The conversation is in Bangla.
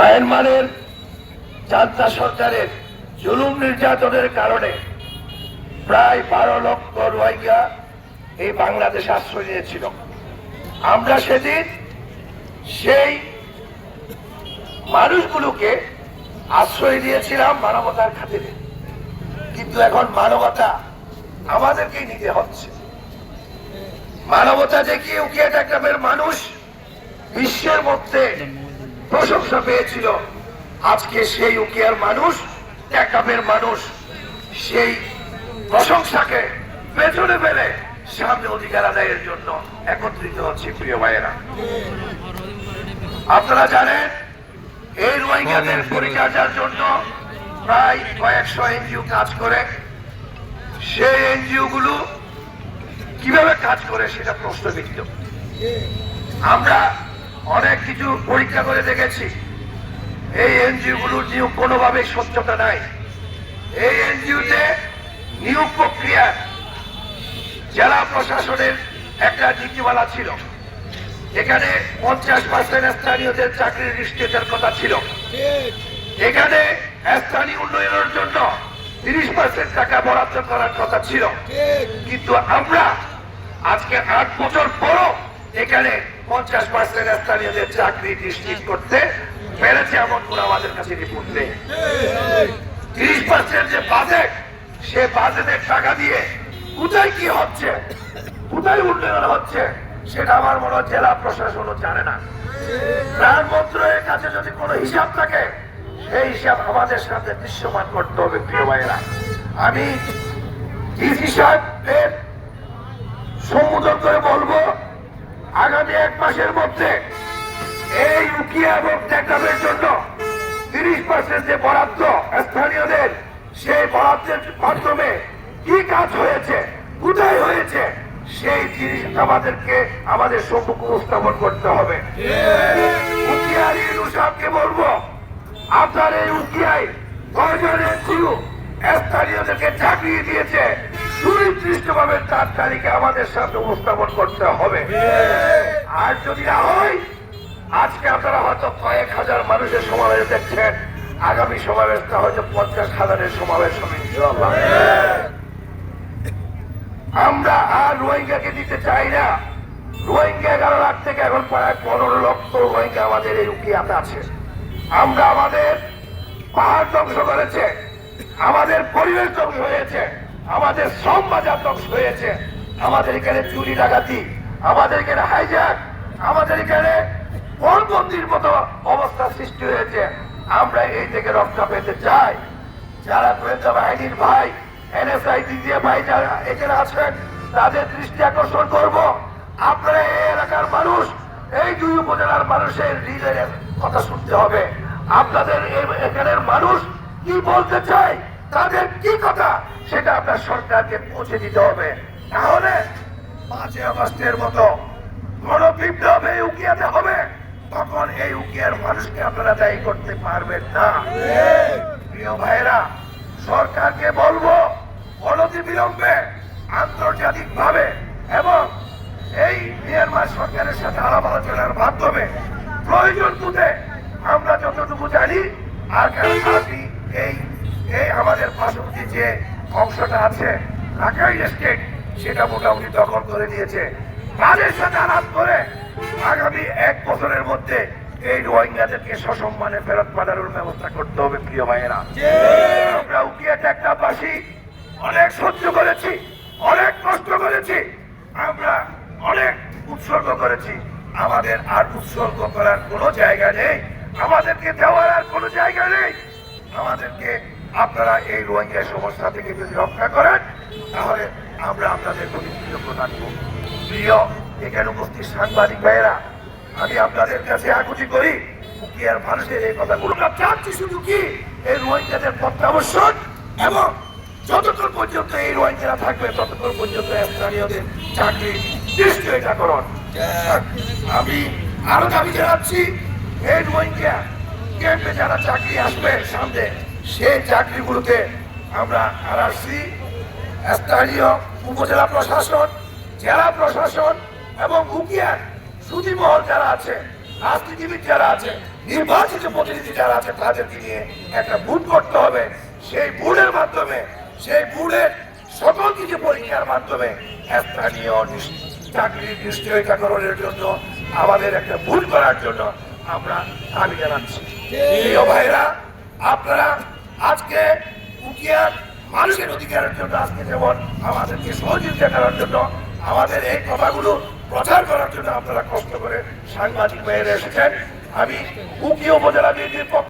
মায়ানমারের জান্তা সরকারের জুলুম নির্যাতনের কারণে প্রায় বারো লক্ষ রোহিঙ্গা এই বাংলাদেশে আশ্রয় নিয়েছিল। আমরা সেদিন সেই মানুষগুলোকে আশ্রয় দিয়েছিলাম মানবতার খাতিরে। কিন্তু এখন মানবতা আমাদেরকেই নিতে হচ্ছে। মানবতা দেখিয়ে উকিয়া গ্রামের মানুষ বিশ্বের মধ্যে প্রশংসা পেয়েছিল। আজকে সেই উকিয়ার মানুষ গ্রামের মানুষ, সেই প্রশংসাকে পেছনে ফেলে সামনে অধিকার আদায়ের জন্য একত্রিত হচ্ছে প্রিয় ভাইয়েরা। আপনারা জানেন, এই রোহিঙ্গাদের পরিচর্যার জন্য প্রায় কয়েকশো এনজিও কাজ করে। সেই এনজিও গুলো কীভাবে কাজ করে সেটা প্রশ্নবিদ্ধ। আমরা অনেক কিছু পরীক্ষা করে দেখেছি। এই এনজিও গুলোর নিয়োগ কোনোভাবে স্বচ্ছতা নাই। এই এনজিওতে নিয়োগ প্রক্রিয়া জেলা প্রশাসনের একটা নীতিমালা ছিল। এখানে পঞ্চাশ পার্সেন্ট স্থানীয়দের চাকরির নিশ্চিতের কথা ছিল। এখানে স্থানীয় উন্নয়নের জন্য তিরিশ পার্সেন্ট টাকা বরাদ্দ করার কথা ছিল। কিন্তু আমরা আজকে আট বছর পরও এখানে পঞ্চাশ পার্সেন্ট স্থানীয়দের চাকরি নিশ্চিত করতে পেরেছে এমন কোনো আমাদের কাছে রিপোর্ট নেই। পার্সেন্ট যে বাজেট সে বাজেটের টাকা দিয়ে কোথায় কি হচ্ছে, কোথায় উন্নয়ন হচ্ছে, সেটা আমার মনে হয় জেলা প্রশাসনও জানে না। ত্রাণ মন্ত্রণের কাছে যদি কোনো হিসাব থাকে, সেই হিসাব আমাদের সাথে দৃশ্যমান করতে হবে প্রিয় ভাইয়েরা। আমি ডিসি সাহেবের সম্বোধন মাসের মধ্যে। এই উকিয়া এবং টেকনামের জন্য তিরিশ পার্সেন্ট যে বরাদ্দ স্থানীয়দের, সেই বরাদ্দের মাধ্যমে কি কাজ হয়েছে, কোথায় হয়েছে, সেই জিনিস আমাদেরকে, আমাদের সম্মুখ উপস্থাপন করতে হবে। উকিয়ার বলব, আপনার এই উকিয়ায় কয়জনের জিও স্থানীয়দেরকে চাকরি দিয়েছে? সুনির্দিষ্ট ভাবে তার তালিকা আমাদের সাথে উপস্থাপন করতে হবে। আর যদি না হয়, আজকে আপনারা হয়তো কয়েক হাজার মানুষের সমাবেশ দেখছেন। আগামী সমাবেশটা হয়তো পঞ্চাশ হাজারের সমাবেশ হবে আমরা আর রোহিঙ্গাকে দিতে চাই না। রোহিঙ্গা এগারো লাখ থেকে এখন প্রায় পনেরো লক্ষ রোহিঙ্গা আমাদের এই উকিয়াতে আছে। আমরা আমাদের পাহাড় ধ্বংস করেছে, আমাদের পরিবেশ ধ্বংস হয়েছে। আমাদের শ্রম বাজার ধ্বংস হয়েছে। আমাদের এখানে চুরি, ডাকাতি, আমাদের এখানে হাইজ্যাক আমাদের এখানে বনবন্দির মতো অবস্থা সৃষ্টি হয়েছে। আমরা এই থেকে রক্ষা পেতে চাই। যারা গোয়েন্দা বাহিনীর ভাই এনএসআই দিয়ে ভাই যারা এখানে আছেন, তাদের দৃষ্টি আকর্ষণ করব। আপনারা এই এলাকার মানুষ, এই দুই উপজেলার মানুষের হৃদয়ের কথা শুনতে হবে। আপনাদের এখানের মানুষ কি বলতে চায়? তাদের কি কথা? সেটা আপনার সরকারকে পৌঁছে দিতে হবে। তাহলে পাঁচই আগস্টের মতো কোন বিপ্লব এই উকিয়াতে হবে, তখন এই উকিয়ার মানুষকে আপনারা দায়ী করতে পারবেন না। প্রিয় ভাইরা সরকারকে বলব অনতি বিলম্বে আন্তর্জাতিক ভাবে এবং এই মিয়ানমার সরকারের সাথে আলাপ আলোচনার মাধ্যমে প্রয়োজন বুঝে আমরা যতটুকু জানি, আর কেন এই এই আমাদের পার্শ্ববর্তী যে অংশটা আছে ঢাকাই স্টেট সেটা মোটামুটি দখল করে নিয়েছে। তাদের সাথে আলাপ করে আগামী এক বছরের মধ্যে এই রোহিঙ্গাদেরকে সসম্মানে ফেরত পাঠানোর ব্যবস্থা করতে হবে, প্রিয় ভাইয়েরা। আমরা উকিয়া টেকনাবাসী অনেক সহ্য করেছি, অনেক কষ্ট করেছি, আমরা অনেক উৎসর্গ করেছি। আমাদের আর উৎসর্গ করার কোনো জায়গা নেই, আমাদেরকে দেওয়ার আর কোনো জায়গা নেই। আমাদেরকে আপনারা এই রোহিঙ্গা সমস্যা থেকে যদি রক্ষা করেন, তাহলে আমরা আপনাদের প্রতি কৃতজ্ঞ থাকব প্রিয়, এখানে উপস্থিত সাংবাদিক ভাইয়েরা, আমি আপনাদের কাছে আকুতি করি কি আর মানুষের এই কথাগুলো চাচ্ছি শুধু কি? এই রোহিঙ্গাদের প্রত্যাবর্ষণ এবং যতক্ষণ পর্যন্ত এই রোহিঙ্গারা থাকবে, ততক্ষণ পর্যন্ত স্থানীয়দের চাকরি নিশ্চয়তাকরণ আমি আরও দাবি জানাচ্ছি, এই রোহিঙ্গা ক্যাম্পে যারা চাকরি আসবে সামনে সেই চাকরিগুলোতে আমরা আরআরসি স্থানীয় উপজেলা প্রশাসন, জেলা প্রশাসন এবং মুখিয়ার সুদীমহল যারা আছে, রাজনীতিবিদ যারা আছে, নির্বাচিত প্রতিনিধি যারা আছে, তাদেরকে নিয়ে একটা বুট করতে হবে। সেই বুটের মাধ্যমে, সেই বুটের সকল কিছু পরীক্ষার মাধ্যমে স্থানীয় চাকরির নিশ্চয়তা করণের জন্য, আমাদের একটা ভুল করার জন্য আমরা দাবি জানাচ্ছি ভাইরা আপনারা আজকে উকিয়ার মানুষের অধিকারের জন্য আজকে যেমন আমাদেরকে সহযোগিতা করার জন্য, আমাদের এই কথাগুলো প্রচার করার জন্য আপনারা কষ্ট করে সাংবাদিক মেয়েরা এসেছেন। আমি উকিয় উপজেলা বিএনপির